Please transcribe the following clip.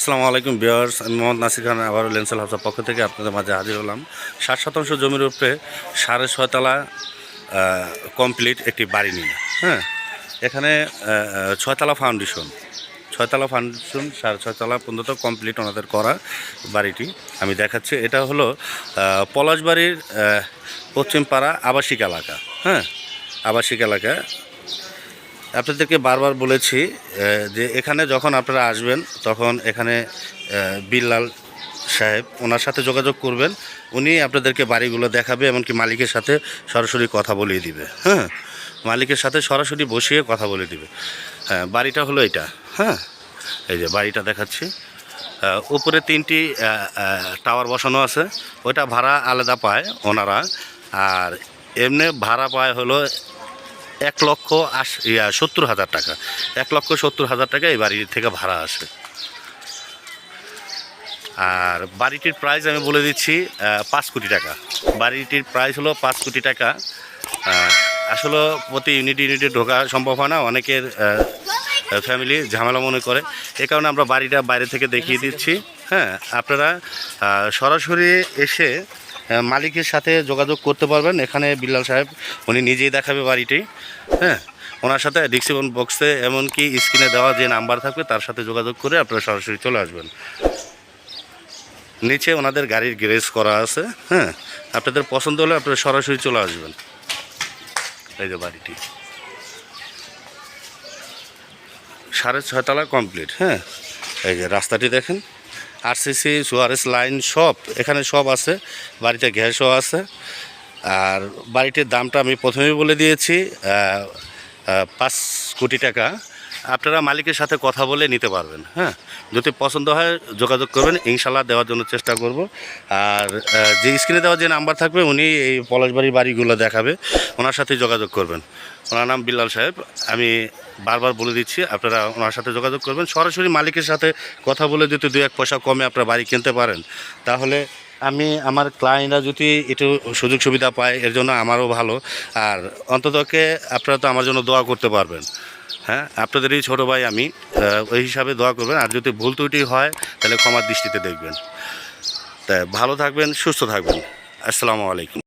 আসসালামু আলাইকুম বিয়ার্স আমি মোহাম্মদ নাসির খান আবার লেন্সেল হাউসের পক্ষ থেকে আপনাদের মাঝে হাজির হলাম। ষাট শতাংশ জমির উপরে সাড়ে ছয়তলা কমপ্লিট একটি বাড়ি নিয়ে। হ্যাঁ এখানে ছয়তলা ফাউন্ডেশন ছয়তলা ফাউন্ডেশন সাড়ে ছয়তলা পর্যন্ত কমপ্লিট ওনাদের করা বাড়িটি। আমি দেখাচ্ছি, এটা হলো পলাশবাড়ির পশ্চিমপাড়া আবাসিক এলাকা। হ্যাঁ আবাসিক এলাকা। আপনাদেরকে বারবার বলেছি যে এখানে যখন আপনারা আসবেন, তখন এখানে বিল্লাল সাহেব ওনার সাথে যোগাযোগ করবেন। উনি আপনাদেরকে বাড়িগুলো দেখাবে, এমনকি মালিকের সাথে সরাসরি কথা বলিয়ে দিবে। হ্যাঁ মালিকের সাথে সরাসরি বসিয়ে কথা বলে দিবে। হ্যাঁ বাড়িটা হলো এটা। হ্যাঁ এই যে বাড়িটা দেখাচ্ছি। উপরে তিনটি টাওয়ার বসানো আছে। ওইটা ভাড়া আলাদা পায় ওনারা। আর এমনি ভাড়া পায় হলো এক লক্ষ আশ ইয়া, সত্তর হাজার টাকা। এক লক্ষ সত্তর হাজার টাকা এই বাড়ি থেকে ভাড়া আসে। আর বাড়িটির প্রাইস আমি বলে দিচ্ছি পাঁচ কোটি টাকা। বাড়িটির প্রাইস হলো পাঁচ কোটি টাকা। আসলে প্রতি ইউনিট ইউনিটে ঢোকা সম্ভব হয় না। অনেকের ফ্যামিলি ঝামেলা মনে করে। এ কারণে আমরা বাড়িটা বাইরে থেকে দেখিয়ে দিচ্ছি। হ্যাঁ আপনারা সরাসরি এসে মালিকের সাথে যোগাযোগ করতে পারবেন। এখানে বিল্লাল সাহেব, উনি নিজেই দেখাবে বাড়িটি। হ্যাঁ ওনার সাথে ডিসিবন বক্সে এমনকি স্ক্রিনে দেওয়া যে নাম্বার থাকবে, তার সাথে যোগাযোগ করে আপনারা সরাসরি চলে আসবেন। নিচে ওনাদের গাড়ির গ্যারেজ করা আছে। হ্যাঁ আপনাদের পছন্দ হলে আপনারা সরাসরি চলে আসবেন। এই যে বাড়িটি। সাড়ে ছয়তলা কমপ্লিট। হ্যাঁ এই যে রাস্তাটি দেখেন। আরসিসি সুয়ারেস লাইন সব, এখানে সব আছে, বাড়িতে গ্যাসও আছে। আর বাড়িটির দামটা আমি প্রথমেই বলে দিয়েছি পাঁচ কোটি টাকা। আপনারা মালিকের সাথে কথা বলে নিতে পারবেন হ্যাঁ? যদি পছন্দ হয় যোগাযোগ করবেন ইনশাল্লাহ দেওয়ার জন্য চেষ্টা করব। আর যে স্ক্রিনে দেওয়ার যে নাম্বার থাকবে, উনি এই পলাশবাড়ির বাড়িগুলো দেখাবে, ওনার সাথে যোগাযোগ করবেন। ওনার নাম বিল্লাল সাহেব। আমি বারবার বলে দিচ্ছি, আপনারা ওনার সাথে যোগাযোগ করবেন। সরাসরি মালিকের সাথে কথা বলে যদি দু এক পয়সা কমে আপনারা বাড়ি কিনতে পারেন, তাহলে আমি আমার ক্লায়েন্টরা যদি একটু সুযোগ সুবিধা পায়, এর জন্য আমারও ভালো। আর অন্ততকে আপনারা তো আমার জন্য দোয়া করতে পারবেন। হ্যাঁ আপনাদেরই ছোটো ভাই আমি ওই হিসাবে দোয়া করবেন। আর যদি ভুল ত্রুটি হয়, তাহলে ক্ষমার দৃষ্টিতে দেখবেন। তাই ভালো থাকবেন, সুস্থ থাকবেন। আসসালামু আলাইকুম।